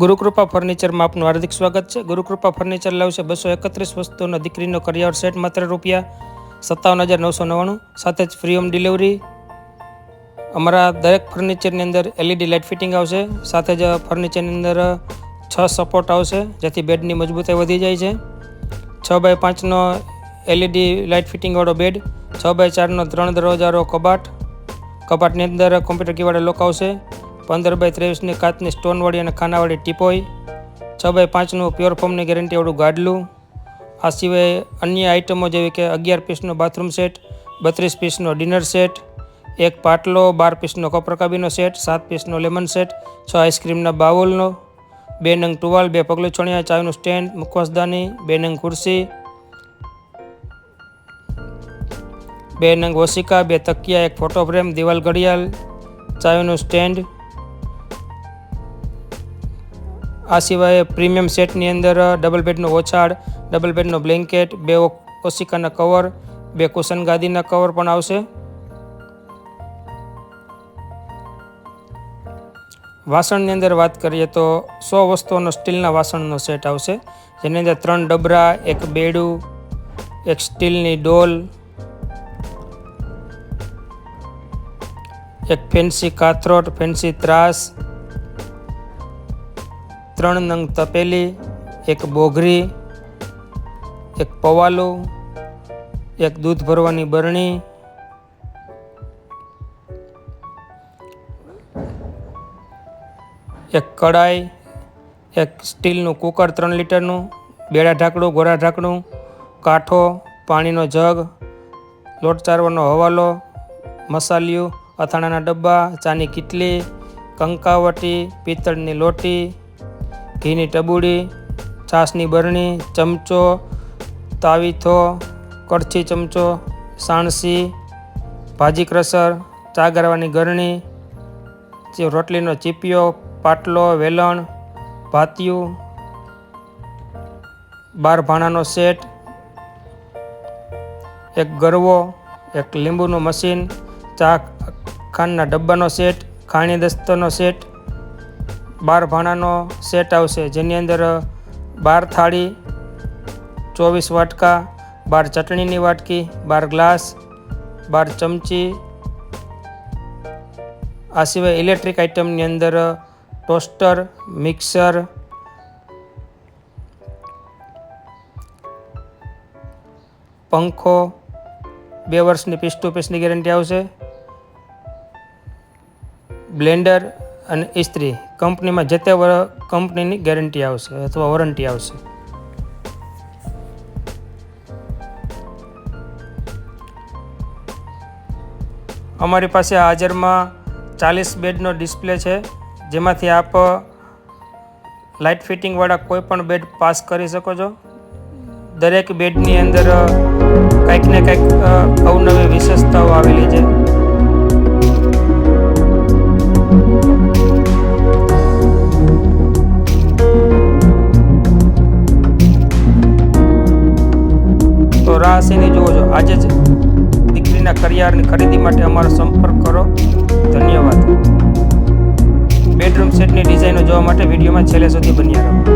ગુરુકૃપા ફર્નિચરમાં આપનું હાર્દિક સ્વાગત છે. ગુરુકૃપા ફર્નિચર લાવશે બસો એકત્રીસ વસ્તુનો દીકરીનો કરિયાવર સેટ માત્ર રૂપિયા સત્તાવન હજાર નવસો નવ્વાણું. સાથે જ ફ્રી હોમ ડિલિવરી અમારા દરેક ફર્નિચરની અંદર એલઈડી લાઇટ ફિટિંગ આવશે. સાથે જ ફર્નિચરની અંદર છ સપોર્ટ આવશે, જેથી બેડની મજબૂતાઈ વધી જાય છે. છ બાય પાંચનો એલઈડી લાઇટ ફિટિંગવાળો બેડ છ બાય ચારનો ત્રણ દરવાજાવાળો કબાટ. કબાટની અંદર કોમ્પ્યુટર કીવાળા લોક આવશે. પંદર બાય ત્રેવીસની કાચની સ્ટોનવાળી અને ખાનાવાળી ટીપોઈ છ બાય પાંચનું પ્યોર ફોર્મની ગેરંટીવાળું ગાડલું, આ સિવાય અન્ય આઇટમો જેવી કે અગિયાર પીસનો બાથરૂમ સેટ, બત્રીસ પીસનો ડિનર સેટ, એક પાટલો, બાર પીસનો કપરકાબીનો સેટ, સાત પીસનો લેમન સેટ, છ આઈસ્ક્રીમના બાઉલનો, બે નંગ ટુવાલ, બે પગલું છોણિયા, ચાયનું સ્ટેન્ડ મુખવાસદાની બે નંગ ખુરશી બે નંગ ઓશિકા બે તકિયા, એક ફોટો ફ્રેમ, દિવાલ ઘડિયાળ, ચાયનું સ્ટેન્ડ આ સિવાય પ્રીમિયમ સેટની અંદર ડબલ બેડનો ઓછાડ ડબલ બેડનો બ્લેન્કેટ, બે ઓશિકાના કવર, બે કુશન ગાદીના કવર પણ આવશે. વાસણની અંદર વાત કરીએ તો સો વસ્તુઓનો સ્ટીલના વાસણનો સેટ આવશે, જેની અંદર ત્રણ ડબરા, એક બેડું, એક સ્ટીલની ડોલ, એક ફેન્સી કાથરોટ, ફેન્સી ત્રાસ ત્રણ નંગ તપેલી, એક બોઘરી, એક પવાલું, એક દૂધ ભરવાની બરણી. એક કડાઈ, એક સ્ટીલનું કુકર ત્રણ લીટરનું, બેડા ઢાંકણું, ગોરા ઢાંકણું, કાંઠો, પાણીનો જગ, લોટ ચારવાનો હવાલો, મસાલિયું, અથાણાના ડબ્બા, ચાની કીટલી, કંકાવટી, પિત્તળની લોટી ઘીની ટબુડી, છાશની બરણી, ચમચો, તાવીથો કડછી ચમચો, સાણસી, ભાજી ક્રસર ચા ગરવાની ગરણી રોટલીનો ચીપિયો, પાટલો, વેલણ, ભાતિયું, બાર ભાણાનો સેટ, એક ગરવો, એક લીંબુનું મશીન, ચા ખાંડના ડબ્બાનો સેટ, ખાણી દસ્તનો સેટ બાર ભાણાનો સેટ આવશે, જેની અંદર બાર થાળી, ચોવીસ વાટકા, બાર ચટણીની વાટકી, બાર ગ્લાસ, બાર ચમચી. આ સિવાય ઇલેક્ટ્રિક આઇટમની અંદર ટોસ્ટર, મિક્સર, પંખો, બે વર્ષની પીસ ટુ પીસની ગેરંટી આવશે. બ્લેન્ડર અને ઇસ્ત્રી કંપનીમાં જે તે કંપનીની ગેરંટી આવશે અથવા વોરંટી આવશે. અમારી પાસે હાજરમાં ચાલીસ બેડનો ડિસ્પ્લે છે, જેમાંથી આપ લાઇટ ફિટિંગવાળા કોઈ પણ બેડ પાસ કરી શકો છો. દરેક બેડની અંદર કંઈક ને કંઈક અવનવી વિશેષતાઓ આવેલી છે. જુઓ છો આજે જ દીકરીના કરિયારની ખરીદી માટે અમારો સંપર્ક કરો. ધન્યવાદ. બેડરૂમ સેટની ડિઝાઇનો જોવા માટે વિડીયોમાં છેલ્લે સુધી બન્યા રહો.